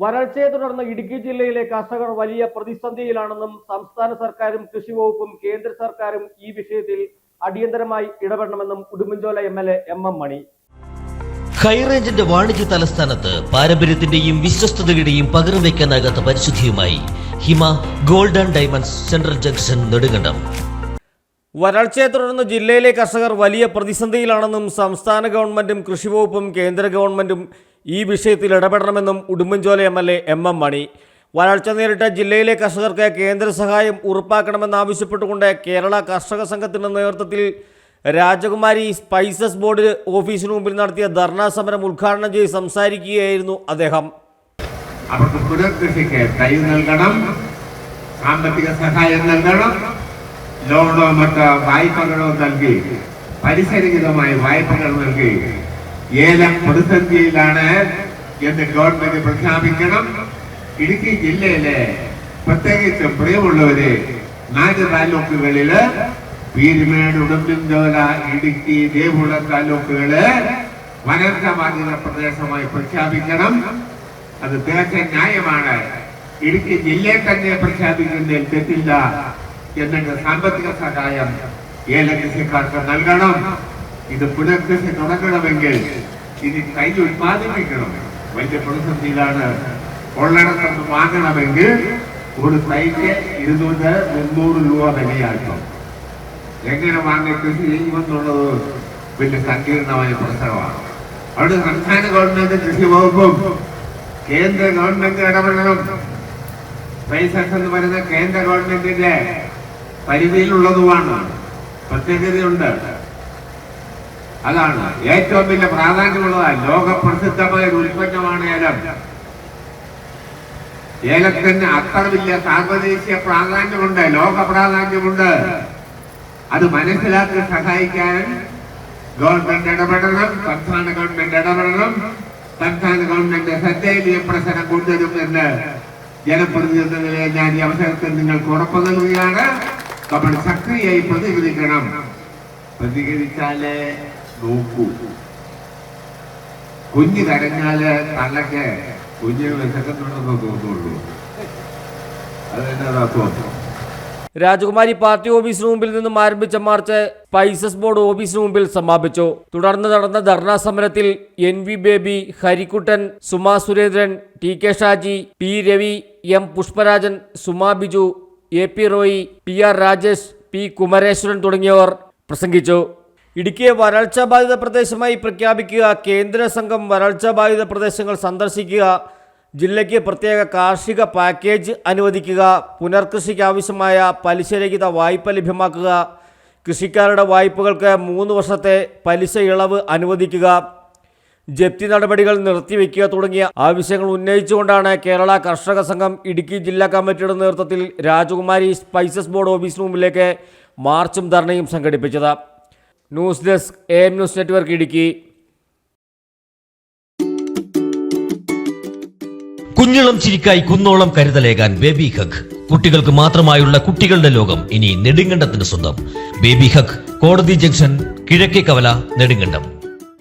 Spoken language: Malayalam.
വരൾച്ചയെ തുടർന്ന് ഇടുക്കി ജില്ലയിലെ കർഷകർ വലിയ പ്രതിസന്ധിയിലാണെന്നും സംസ്ഥാന സർക്കാരും കൃഷി വകുപ്പും കേന്ദ്ര സർക്കാരും ഈ വിഷയത്തിൽ അടിയന്തരമായി ഇടപെടണമെന്നും Udumbanchola M L A M M Mani. ഹൈറേഞ്ചിന്റെ വാണിജ്യ തലസ്ഥാനത്ത് പാരമ്പര്യത്തിന്റെയും വിശ്വസ്തതയുടെയും പകരം വയ്ക്കാനാകാത്ത പരിശുദ്ധിയുമായി Hima golden and diamonds central junction Nedumkandam. വരൾച്ചയെ തുടർന്ന് ജില്ലയിലെ കർഷകർ വലിയ പ്രതിസന്ധിയിലാണെന്നും സംസ്ഥാന ഗവൺമെന്റും കൃഷി വകുപ്പും കേന്ദ്ര ഗവൺമെന്റും ഈ വിഷയത്തിൽ ഇടപെടണമെന്നും Udumbanchola M L A M M Mani. വരൾച്ച നേരിട്ട ജില്ലയിലെ കർഷകർക്ക് കേന്ദ്ര സഹായം ഉറപ്പാക്കണമെന്നാവശ്യപ്പെട്ടുകൊണ്ട് കേരള കർഷക സംഘത്തിന്റെ നേതൃത്വത്തിൽ രാജകുമാരി സ്പൈസസ് ബോർഡ് ഓഫീസിന് മുമ്പിൽ നടത്തിയ ധർണാ സമരം ഉദ്ഘാടനം ചെയ്ത് സംസാരിക്കുകയായിരുന്നു അദ്ദേഹം. അവർക്ക് പുനർകൃഷിക്ക് തൈ നൽകണം സാമ്പത്തിക സഹായം നൽകണം ലോണോ മറ്റോ വായ്പകളോ നൽകി പരിസരഹിതമായി വായ്പകൾ നൽകി ഏലം പ്രതിസന്ധിയിലാണ് എന്ന് ഗവൺമെന്റ് പ്രഖ്യാപിക്കണം. ഇടുക്കി ജില്ലയിലെ പ്രത്യേകിച്ചും പ്രിയമുള്ളവര് നാല് താലൂക്കുകളിൽ പീരുമേട് ഉടുമ്പൻചോല ഇടുക്കി ദേവുള താലൂക്കുകൾ വരൾച്ച ബാധിത പ്രദേശമായി പ്രഖ്യാപിക്കണം. അത് തികച്ച ന്യായമാണ്. ഇടുക്കി ജില്ലയെ തന്നെ പ്രഖ്യാപിക്കുന്നതിൽ തെറ്റില്ല. എന്നിട്ട് സാമ്പത്തിക സഹായം ഏലകൃഷിക്കാർക്ക് നൽകണം. ഇത് പുനഃകൃഷി തുടങ്ങണമെങ്കിൽ ഇനി കൈ ഉൽപ്പാദിപ്പിക്കണം വലിയ പ്രതിസന്ധിയിലാണ് ഉള്ളിടത്തുനിന്ന് വാങ്ങണമെങ്കിൽ ഒരു തൈക്ക് ഇരുന്നൂറ് മുന്നൂറ് രൂപ വിലയാക്കും എങ്ങനെ വാങ്ങി കൃഷി ചെയ്യുമെന്നുള്ളത് വലിയ സങ്കീർണമായ പ്രശ്നമാണ്. അവിടെ സംസ്ഥാന ഗവൺമെന്റ് കൃഷി വകുപ്പും കേന്ദ്ര ഗവൺമെന്റ് ഇടപെടണം. പൈസസ് എന്ന് പറയുന്ന കേന്ദ്ര ഗവൺമെന്റിന്റെ പരിധിയിലുള്ളതുമാണ്. പ്രത്യേകതയുണ്ട്. അതാണ്. ഏറ്റവും വലിയ പ്രാധാന്യമുള്ളതാണ് ലോക പ്രസിദ്ധമായ ഒരു ഉൽപ്പന്നമാണ് ഏലം. ഏലത്തിന് അത്ര വലിയ സാർവദേശീയ പ്രാധാന്യമുണ്ട് ലോക പ്രാധാന്യമുണ്ട്. അത് മനസ്സിലാക്കി സഹായിക്കാൻ ഗവൺമെന്റ് ഇടപെടണം സംസ്ഥാന ഗവൺമെന്റ് ഇടപെടണം സംസ്ഥാന ഗവൺമെന്റ് ശ്രദ്ധയിൽ ഈ പ്രശ്നം കൊണ്ടുവരും എന്ന് ജനപ്രതിനിധികളെ ഞാൻ ഈ അവസരത്തിൽ നിങ്ങൾക്ക് ഉറപ്പ് നൽകുകയാണ്. നമ്മൾ സക്രിയായി പ്രതികരിക്കണം. പ്രതികരിച്ചാലേ നോക്കൂ. കുഞ്ഞ് കരഞ്ഞാൽ തള്ളക്ക് കുഞ്ഞിന് വിശക്കുന്നുണ്ടെന്ന് തോന്നുള്ളൂ രാജകുമാരി പാർട്ടി ഓഫീസിന് മുമ്പിൽ നിന്നും ആരംഭിച്ച മാർച്ച് സ്പൈസസ് ബോർഡ് ഓഫീസിന് മുമ്പിൽ സമാപിച്ചു. തുടർന്ന് നടന്ന ധർണാ സമരത്തിൽ N V Baby Harikuttan Suma Surendran T K Shaji P Ravi M Pushparajan Suma Biju A P Roy P R Rajesh P Kumareshwaran തുടങ്ങിയവർ പ്രസംഗിച്ചു. ഇടുക്കിയെ വരൾച്ച ബാധിത പ്രദേശമായി പ്രഖ്യാപിക്കുക കേന്ദ്ര സംഘം വരൾച്ച ബാധിത പ്രദേശങ്ങൾ സന്ദർശിക്കുക ജില്ലയ്ക്ക് പ്രത്യേക കാർഷിക പാക്കേജ് അനുവദിക്കുക പുനർകൃഷിക്ക് ആവശ്യമായ പലിശരഹിത വായ്പ ലഭ്യമാക്കുക കൃഷിക്കാരുടെ വായ്പകൾക്ക് മൂന്ന് വർഷത്തെ പലിശ ഇളവ് അനുവദിക്കുക ജപ്തി നടപടികൾ നിർത്തിവെക്കുക തുടങ്ങിയ ആവശ്യങ്ങൾ ഉന്നയിച്ചുകൊണ്ടാണ് കേരള കർഷക സംഘം ഇടുക്കി ജില്ലാ കമ്മിറ്റിയുടെ നേതൃത്വത്തിൽ രാജകുമാരി സ്പൈസസ് ബോർഡ് ഓഫീസിന് മുമ്പിലേക്ക് മാർച്ചും ധർണയും സംഘടിപ്പിച്ചത്. News desk A M news network Idukki. കുഞ്ഞിളം ചിരിക്കായി കുന്നോളം കരുതലേകാൻ ബേബി ഹഗ് കുട്ടികൾക്ക് മാത്രമായുള്ള കുട്ടികളുടെ ലോകം ഇനി നെടുങ്കണ്ടത്തിന് സ്വന്തം. ബേബി ഹഗ് കോടതി ജംഗ്ഷൻ കിഴക്കേ കവല നെടുങ്കണ്ടം.